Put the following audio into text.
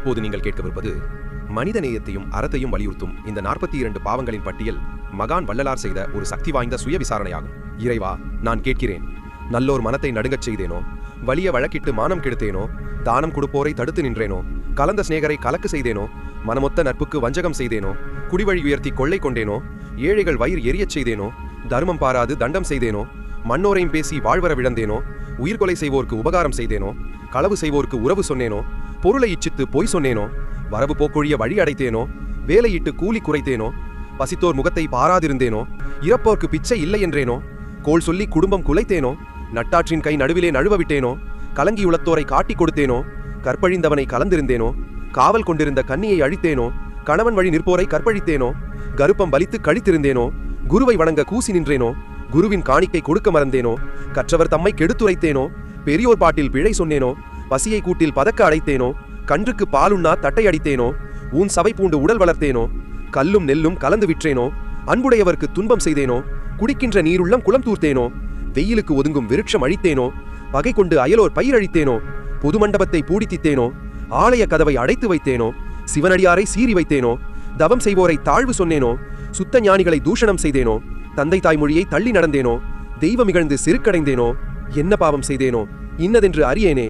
இப்போது நீங்கள் கேட்கவிருப்பது மனித நேயத்தையும் அறத்தையும் வலியுறுத்தும் இந்த நாற்பத்தி இரண்டு பாவங்களின் பட்டியல் மகான் வள்ளலார் செய்த ஒரு சக்தி வாய்ந்த சுய விசாரணையாகும். இறைவா நான் கேட்கிறேன். நல்லோர் மனத்தை நடுங்கச் செய்தேனோ? வலிய வழக்கிட்டு மானம் கெடுத்தேனோ? தானம் கொடுப்போரை தடுத்து நின்றேனோ? கலந்த சிநேகரை கலக்கு செய்தேனோ? மனமொத்த நட்புக்கு வஞ்சகம் செய்தேனோ? குடிவழி உயர்த்தி கொள்ளை கொண்டேனோ? ஏழைகள் வயிறு எரியச் செய்தேனோ? தர்மம் பாராது தண்டம் செய்தேனோ? மண்ணோரையும் பேசி வாழ்வர விழந்தேனோ? உயிர்கொலை செய்வோர்க்கு உபகாரம் செய்தேனோ களவு செய்வோர்க்கு உறவு சொன்னேனோ பொருளை இச்சித்து பொய் சொன்னேனோ வரவு போக்கொழிய வழி அடைத்தேனோ வேலையிட்டு கூலி குறைத்தேனோ பசித்தோர் முகத்தை பாராதிருந்தேனோ இறப்போர்க்கு பிச்சை இல்லை என்றேனோ கோள் சொல்லி குடும்பம் குலைத்தேனோ நட்டாற்றின் கை நடுவிலே நழுவ விட்டேனோ கலங்கியுளத்தோரை காட்டிக் கொடுத்தேனோ கற்பழிந்தவனை கலந்திருந்தேனோ காவல் கொண்டிருந்த கன்னியை அழித்தேனோ கணவன் வழி நிற்போரை கற்பழித்தேனோ கருப்பம் வலித்து கழித்திருந்தேனோ குருவை வணங்க கூசி நின்றேனோ குருவின் காணிக்கை கொடுக்க மறந்தேனோ? கற்றவர் தம்மை கெடுத்துரைத்தேனோ பெரியோர் பாட்டில் பிழை சொன்னேனோ? பசியை கூட்டில் பதக்க அடைத்தேனோ? கன்றுக்கு பாலுண்ணா தட்டை அடித்தேனோ? ஊன் சவை பூண்டு உடல் வளர்த்தேனோ? கல்லும் நெல்லும் கலந்து விற்றேனோ? அன்புடையவர்க்கு துன்பம் செய்தேனோ? குடிக்கின்ற நீருள்ளம் குளம் தூர்த்தேனோ? வெயிலுக்கு ஒதுங்கும் விருட்சம் அழித்தேனோ? பகை கொண்டு அயலோர் பயிரழித்தேனோ பொது மண்டபத்தை பூடித்தித்தேனோ ஆலய கதவை அடைத்து வைத்தேனோ? சிவனடியாரை சீறி வைத்தேனோ? தவம் செய்வோரை தாழ்வு சொன்னேனோ? சுத்த ஞானிகளை தூஷணம் செய்தேனோ? தந்தை தாய்மொழியை தள்ளி நடந்தேனோ? தெய்வமிகழ்ந்து சிறுக்கடைந்தேனோ? என்ன பாவம் செய்தேனோ? இன்னதென்று அறியேனே.